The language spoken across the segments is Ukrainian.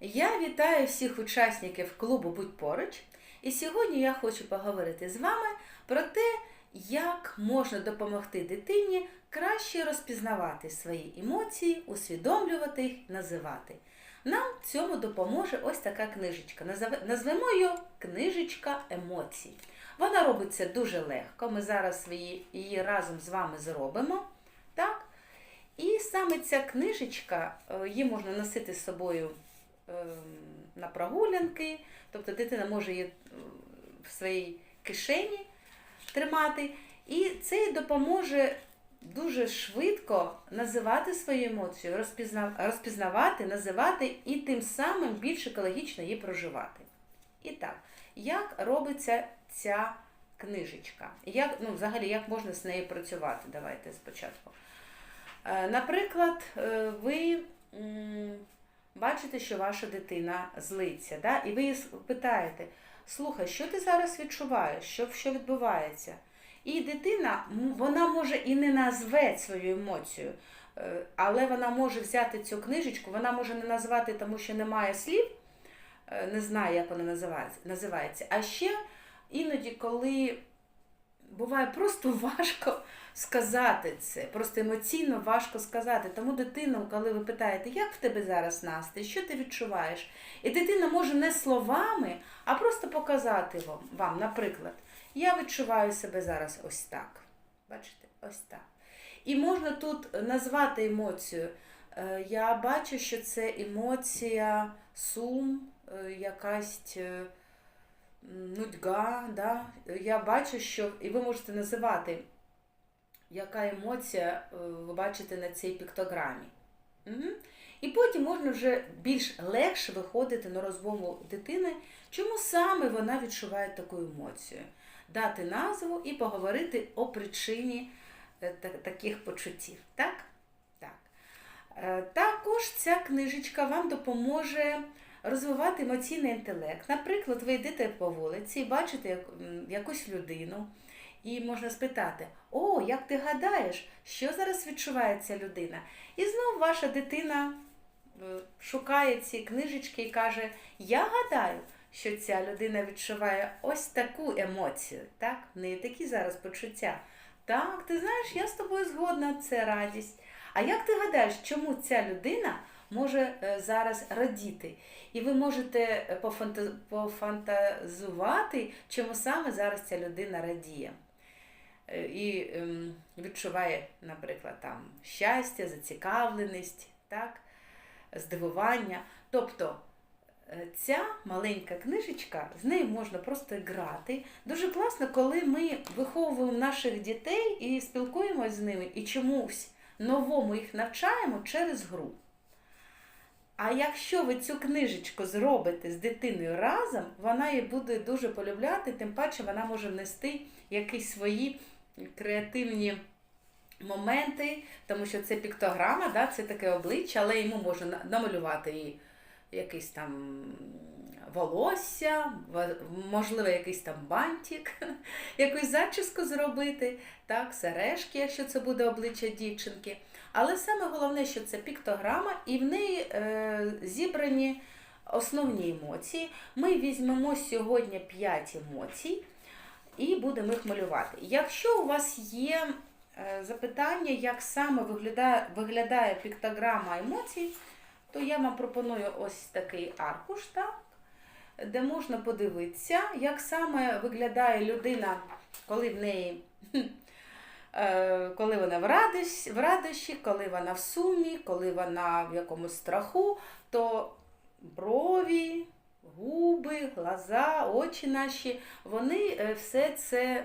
Я вітаю всіх учасників клубу Будь поруч. І сьогодні я хочу поговорити з вами про те, як можна допомогти дитині краще розпізнавати свої емоції, усвідомлювати їх, називати. Нам цьому допоможе ось така книжечка. Назвемо її Книжечка емоцій. Вона робиться дуже легко. Ми зараз її, разом з вами зробимо. Так? І саме ця книжечка, е, її можна носити з собою на прогулянки, тобто дитина може її в своїй кишені тримати. І це допоможе дуже швидко називати свою емоцію, розпізнавати, називати і тим самим більш екологічно її проживати. І так, як робиться ця книжечка? Як, ну, взагалі, як можна з нею працювати? Давайте спочатку. Е, Наприклад, е, ви бачите, що ваша дитина злиться, да? і ви її питаєте: слухай, що ти зараз відчуваєш, що, що відбувається? І дитина, вона може і не назве свою емоцію, е, але вона може взяти цю книжечку, вона може не назвати, тому що немає слів, е, не знає, як вона називається. А ще іноді, коли буває просто важко сказати це, просто емоційно важко сказати. Тому дитину, коли ви питаєте, як в тебе зараз настрій, що ти відчуваєш? І дитина може не словами, а просто показати вам, вам, наприклад, я відчуваю себе зараз ось так. Бачите, ось так. І можна тут назвати емоцію. Е, Я бачу, що це емоція, сум, е, якась е, нудьга. Да? Я бачу, що і ви можете називати, яка емоція е, ви бачите на цій піктограмі. Угу. І потім можна вже більш легше виходити на розмову дитини, чому саме вона відчуває таку емоцію. Дати назву і поговорити о причині е, таких почуттів. Так? Так. Е, Також ця книжечка вам допоможе розвивати емоційний інтелект. Наприклад, ви йдете по вулиці і бачите як- якусь людину, і можна спитати: О, як ти гадаєш, що зараз відчуває ця людина? І знов ваша дитина е, шукає ці книжечки і каже: Я гадаю, що ця людина відчуває ось таку емоцію. Так, в неї такі зараз почуття. Так, ти знаєш, я з тобою згодна, це радість. А як ти гадаєш, чому ця людина може е, зараз радіти? І ви можете е, пофантазувати, чому саме зараз ця людина радіє. Е, І ем, відчуває, наприклад, там щастя, зацікавленість, так? здивування. Тобто ця маленька книжечка, з нею можна просто грати. Дуже класно, коли ми виховуємо наших дітей і спілкуємося з ними, і чомусь новому їх навчаємо через гру. А якщо ви цю книжечку зробите з дитиною разом, вона її буде дуже полюбляти, тим паче вона може внести якісь свої креативні моменти, тому що це піктограма, да, це таке обличчя, але йому можна намалювати і якийсь там волосся, можливо, якийсь там бантик, якусь зачіску зробити, так, сережки, якщо це буде обличчя дівчинки. Але саме головне, що це піктограма, і в неї е, зібрані основні емоції. Ми візьмемо сьогодні 5 емоцій і будемо їх малювати. Якщо у вас є е, запитання, як саме виглядає, виглядає піктограма емоцій, то я вам пропоную ось такий аркуш, так, де можна подивитися, як саме виглядає людина, коли в неї. Е, Коли вона в радощі, в радощі, коли вона в сумі, коли вона в якомусь страху, то брові, губи, глаза, очі наші, вони е, все це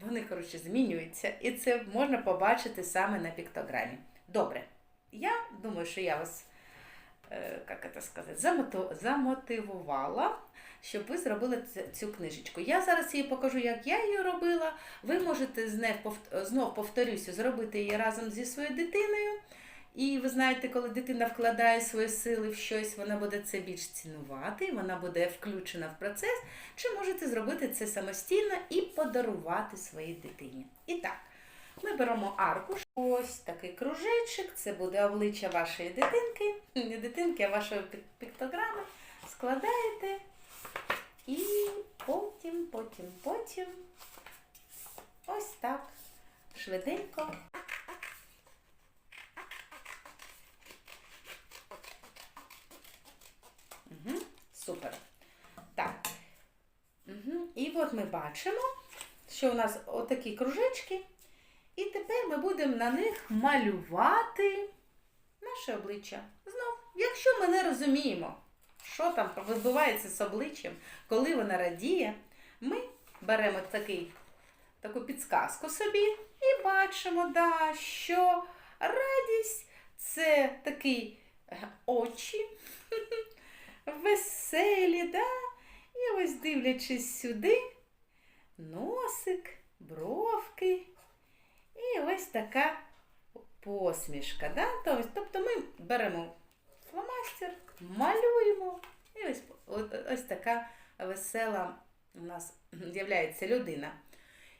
вони, коротше, змінюються, і це можна побачити саме на піктограмі. Добре. Я думаю, що я вас, е, як це сказати, замотивувала, щоб ви зробили цю книжечку. Я зараз її покажу, як я її робила. Ви можете знов, повт- знов повторюся, зробити її разом зі своєю дитиною. І ви знаєте, коли дитина вкладає свої сили в щось, вона буде це більш цінувати, вона буде включена в процес, чи можете зробити це самостійно і подарувати своїй дитині. І так, Ми беремо аркуш. Ось такий кружечок. Це буде обличчя вашої дитинки. Не дитинки, а вашої піктограми. Складаєте. І потім, потім, потім. Ось так. Швиденько. Угу, супер. Так. Угу. І от ми бачимо, що у нас отакі кружечки. І тепер ми будемо на них малювати наше обличчя. Знов, якщо ми не розуміємо, що там відбувається з обличчям, коли вона радіє, ми беремо такий, таку підсказку собі і бачимо, да, що радість це такі е, очі веселі, да? і ось дивлячись сюди, носик, бровки. І ось така посмішка. Да? Тобто, ми беремо фломастер, малюємо, і ось, ось така весела у нас з'являється людина.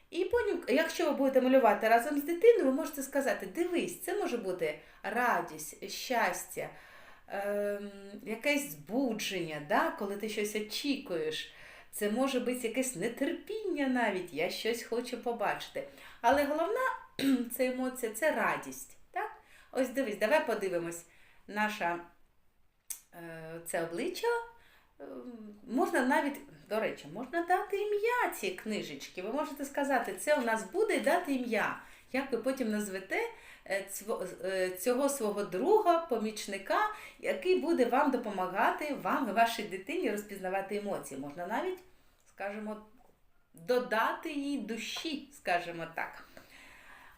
І потім, якщо ви будете малювати разом з дитиною, ви можете сказати: дивись, це може бути радість, щастя, ем, якесь збудження, да? коли ти щось очікуєш. Це може бути якесь нетерпіння навіть, я щось хочу побачити. Але головна це емоція, це радість. Так? Ось дивись, давай подивимось наша е, це обличчя. Е, Можна навіть, до речі, можна дати ім'я цій книжечки. Ви можете сказати, це у нас буде дати ім'я. Як ви потім назвете е, е, цього свого друга, помічника, який буде вам допомагати, вам вашій дитині розпізнавати емоції. Можна навіть, скажімо, додати їй душі, скажімо так.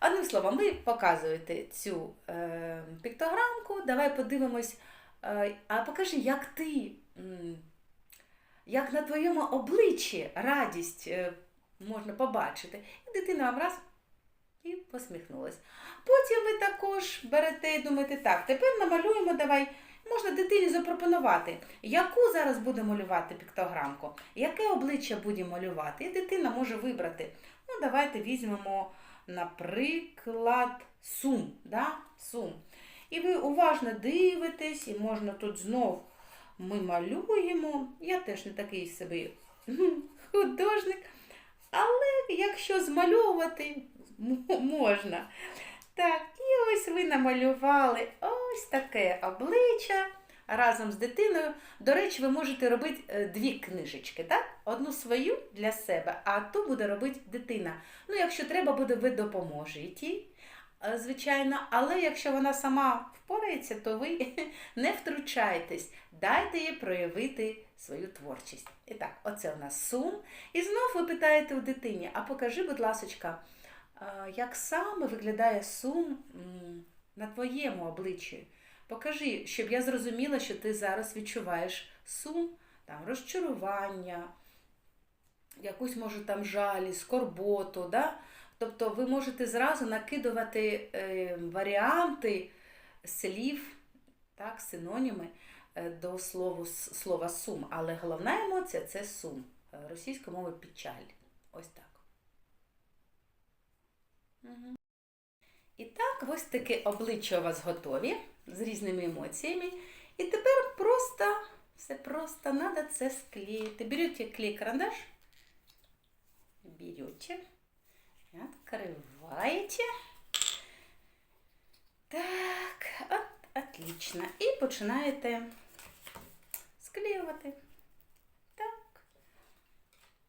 Одним словом, ви показуєте цю е, піктограмку. Давай подивимось. Е, а покажи, як ти, як на твоєму обличчі радість е, можна побачити. І дитина вам і посміхнулась. Потім ви також берете і думаєте, так, тепер намалюємо, давай. Можна дитині запропонувати, яку зараз буде малювати піктограмку, яке обличчя буде малювати. І дитина може вибрати. Ну, давайте візьмемо, наприклад, сум. Да? сум. І ви уважно дивитесь, і можна тут знов ми малюємо. Я теж не такий собі художник. Але якщо змальовувати, можна. Так, і ось ви намалювали ось таке обличчя разом з дитиною. До речі, ви можете робити е, дві книжечки, так? Одну свою для себе, а ту буде робити дитина. Ну, якщо треба буде, ви допоможете звичайно. Але якщо вона сама впорається, то ви не втручайтесь, дайте їй проявити свою творчість. І так, оце у нас сум. І знов ви питаєте у дитині, а покажи, будь ласочка, як саме виглядає сум на твоєму обличчі? Покажи, щоб я зрозуміла, що ти зараз відчуваєш сум, там, розчарування, якусь, може, там жалі, скорботу. Да? Тобто ви можете зразу накидувати е, варіанти слів, так, синоніми е, до слову, слова сум. Але головна емоція це сум. Е, Російською мовою печаль. Ось так. Мгм. І так, ось таке обличчя у вас готові з різними емоціями. І тепер просто, все просто, треба це склеїти. Берете клей-карандаш, берете, открываете. Так, от, отлично. І починаєте склеювати. Так.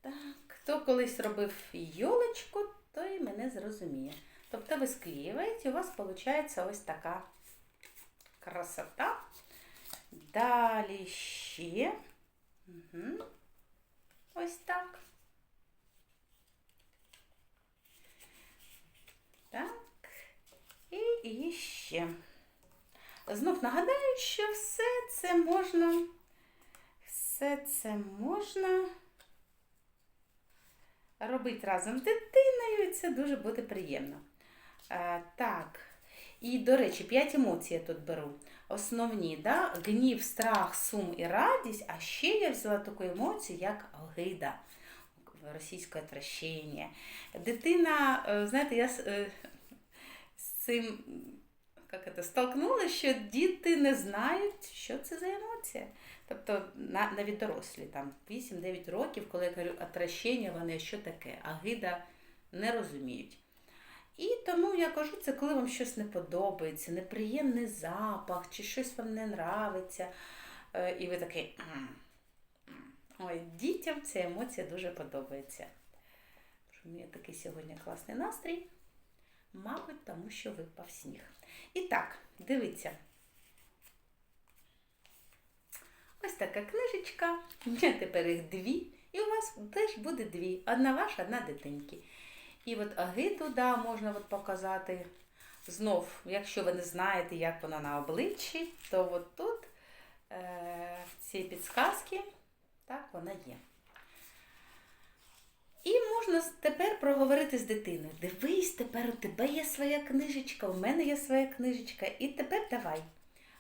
Так. Хто колись робив йолочку, той мене зрозуміє. Тобто ви склеюєте, у вас виходить ось така красота. Далі ще. Угу. Ось так. Так. І, ще. Знов нагадаю, що все це можна. Все це можна робити разом з дитиною, і це дуже буде приємно. Е, так. І, до речі, п'ять емоцій я тут беру. Основні, да? гнів, страх, сум і радість. А ще я взяла таку емоцію, як огида, російське отвращення. Дитина, е, знаєте, я е, цим як це, столкнулася, що діти не знають, що це за емоція. Тобто навіть дорослі, там 8-9 років, коли я кажу отвращення, вони що таке, агида не розуміють. І тому я кажу, це коли вам щось не подобається, неприємний запах, чи щось вам не нравиться. Е, І ви такий. Ой, дітям ця емоція дуже подобається. У мене такий сьогодні класний настрій. Мабуть, тому що випав сніг. І так, дивіться. Ось така книжечка. У мене тепер їх дві. І у вас теж буде дві. Одна ваша, одна дитинки. І от агиту, да, можна от показати. Знов, якщо ви не знаєте, як вона на обличчі, то от тут е, в цій так вона є. І можна тепер проговорити з дитиною. Дивись, тепер у тебе є своя книжечка, у мене є своя книжечка. І тепер давай.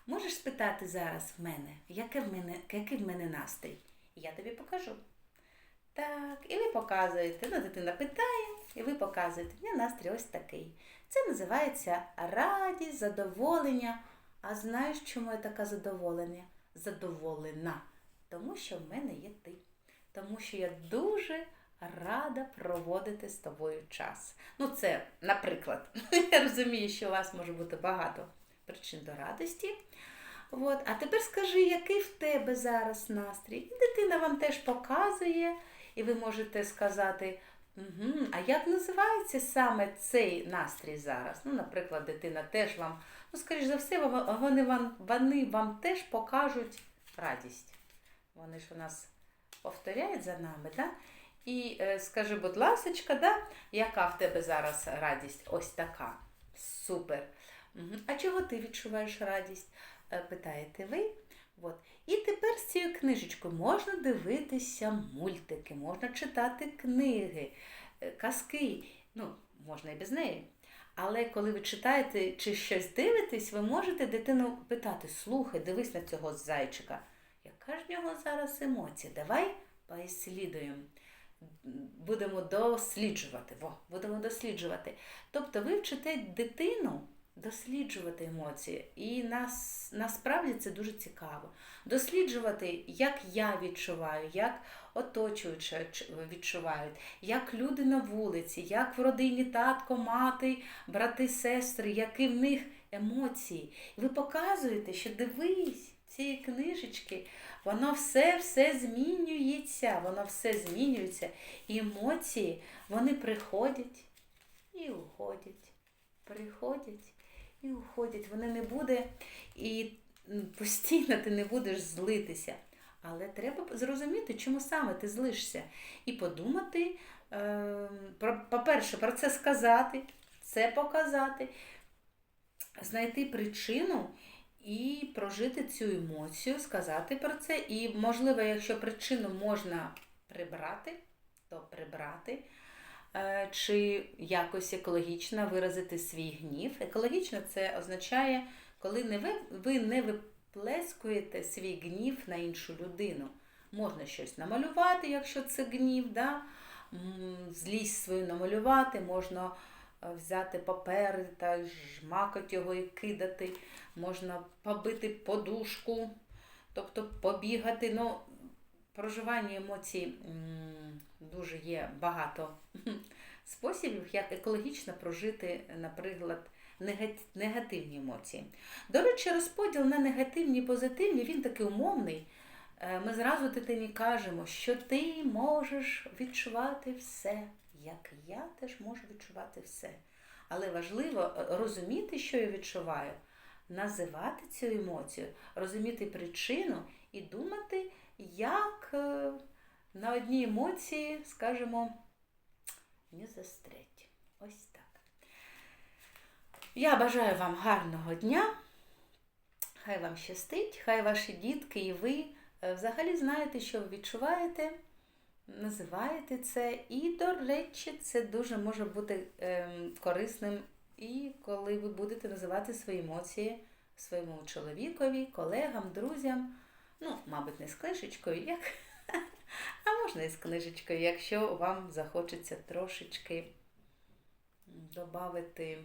Можеш спитати зараз в мене, яке в мене, який в мене настрій? І я тобі покажу. Так, і ви показуєте. Ну, дитина питає, і ви показуєте. У мене настрій ось такий. Це називається радість, задоволення. А знаєш, чому я така задоволення? Задоволена. Тому що в мене є ти. Тому що я дуже рада проводити з тобою час. Ну, це, наприклад, я розумію, що у вас може бути багато причин до радості. От. А тепер скажи, який в тебе зараз настрій? І дитина вам теж показує, і ви можете сказати, угу, а як називається саме цей настрій зараз? Ну, наприклад, дитина теж вам, ну, скоріш за все, вони вам, вони вам теж покажуть радість. Вони ж у нас повторяють за нами, да? І е, скажи, будь ласочка, да, яка в тебе зараз радість? Ось така. Супер. А чого ти відчуваєш радість? Е, Питаєте ви. От. І тепер з цією книжечкою можна дивитися мультики, можна читати книги, е, казки. Ну, можна і без неї. Але коли ви читаєте чи щось дивитесь, ви можете дитину питати: слухай, дивись на цього зайчика. Яка ж в нього зараз емоція? Давай поіслідуємо. Будемо досліджувати. Во, будемо досліджувати. Тобто ви вчите дитину досліджувати емоції. І нас, насправді це дуже цікаво. Досліджувати, як я відчуваю, як оточуючі відчувають, як люди на вулиці, як в родині татко, мати, брати, сестри, які в них емоції. Ви показуєте, що дивись, цієї книжечки, воно все все змінюється, воно все змінюється. Емоції, вони приходять і уходять. Приходять і уходять. Вони не буде, і постійно ти не будеш злитися. Але треба зрозуміти, чому саме ти злишся. І подумати, е, про, по-перше, про це сказати, це показати, знайти причину і прожити цю емоцію, сказати про це. І, можливо, якщо причину можна прибрати, то прибрати. Е, Чи якось екологічно виразити свій гнів. Екологічно це означає, коли не ви, ви не виплескуєте свій гнів на іншу людину. Можна щось намалювати, якщо це гнів, да? Злість свою намалювати, можна взяти папер та жмакати його і кидати, можна побити подушку, тобто побігати. Ну, проживання емоцій дуже є багато способів, як екологічно прожити, наприклад, негативні емоції. До речі, розподіл на негативні і позитивні, він такий умовний. Е, Ми зразу дитині кажемо, що ти можеш відчувати все, як я теж можу відчувати все. Але важливо е, розуміти, що я відчуваю, називати цю емоцію, розуміти причину і думати, як е, на одній емоції, скажімо, не застрять. Ось так. Я бажаю вам гарного дня. Хай вам щастить, хай ваші дітки і ви е, взагалі знаєте, що ви відчуваєте, називаєте це. І, до речі, це дуже може бути ем, корисним і коли ви будете називати свої емоції своєму чоловікові, колегам, друзям. Ну, мабуть, не з книжечкою, як. А можна і з книжечкою, якщо вам захочеться трошечки додати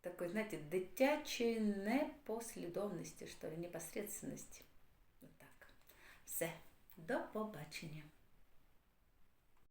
такої, знаєте, дитячої непослідовності, що ли, непосредственності. Все. До побачення.